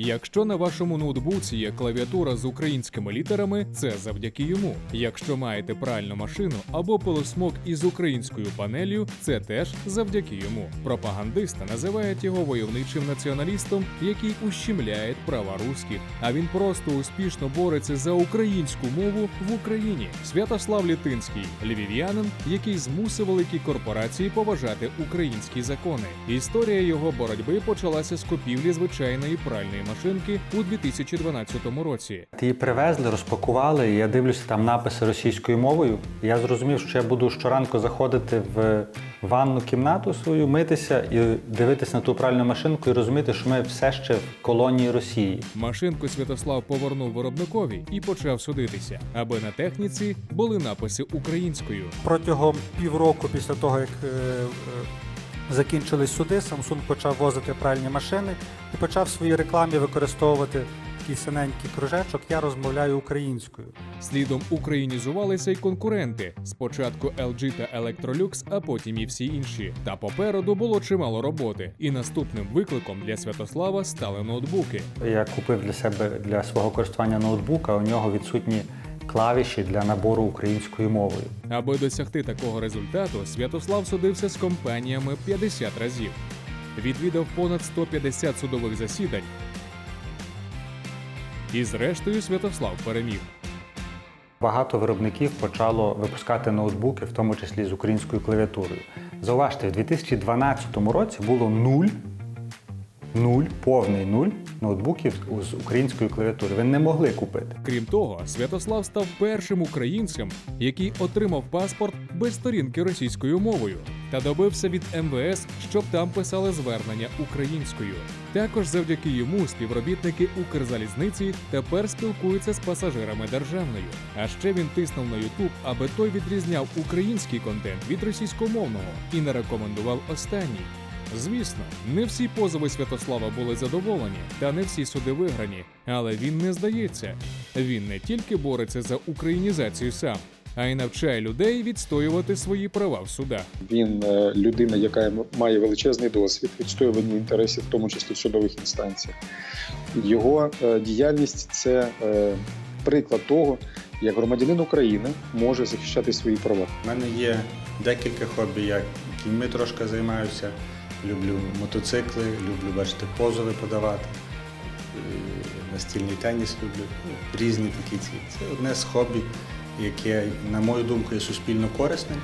Якщо на вашому ноутбуці є клавіатура з українськими літерами, це завдяки йому. Якщо маєте пральну машину або пилосмок із українською панелью, це теж завдяки йому. Пропагандиста називають його войовничим націоналістом, який ущемляє права руських. А він просто успішно бореться за українську мову в Україні. Святослав Літинський, львів'янин, який змусив великі корпорації поважати українські закони. Історія його боротьби почалася з купівлі звичайної пральної машинки у 2012 році. Її привезли, розпакували, і я дивлюся там написи російською мовою. Я зрозумів, що я буду щоранку заходити в ванну кімнату свою, митися і дивитися на ту пральну машинку і розуміти, що ми все ще в колонії Росії. Машинку Святослав повернув виробникові і почав судитися, аби на техніці були написи українською. Протягом півроку після того, як е, е, закінчились суди, Samsung почав возити пральні машини і почав в своїй рекламі використовувати такий синенький кружечок Я розмовляю українською. Слідом українізувалися й конкуренти. Спочатку LG та Electrolux, а потім і всі інші. Та попереду було чимало роботи. І наступним викликом для Святослава стали ноутбуки. Я купив для себе для свого користування ноутбука. У нього відсутні клавіші для набору українською мовою. Аби досягти такого результату, Святослав судився з компаніями 50 разів. Відвідав понад 150 судових засідань. І зрештою Святослав переміг. Багато виробників почало випускати ноутбуки, в тому числі з українською клавіатурою. Зауважте, в 2012 році було нуль, нуль, повний нуль ноутбуків з українською клавіатурою. Ви не могли купити. Крім того, Святослав став першим українцем, який отримав паспорт без сторінки російською мовою, та добився від МВС, щоб там писали звернення українською. Також завдяки йому співробітники Укрзалізниці тепер спілкуються з пасажирами державною. А ще він тиснув на Ютуб, аби той відрізняв український контент від російськомовного і не рекомендував останній. Звісно, не всі позови Святослава були задоволені, та не всі суди виграні, але він не здається. Він не тільки бореться за українізацію сам, а й навчає людей відстоювати свої права в судах. Він е, людина, яка має величезний досвід відстоювання інтересів, в тому числі в судових інстанціях. Його е, діяльність це е, приклад того, як громадянин України може захищати свої права. У мене є декілька хобі, я кіньми трошки займаюся, люблю мотоцикли, люблю бачити позови подавати, настільний теніс люблю. Ну, Різні такі ці. Це одне з хобі, яке, на мою думку, є суспільно корисним.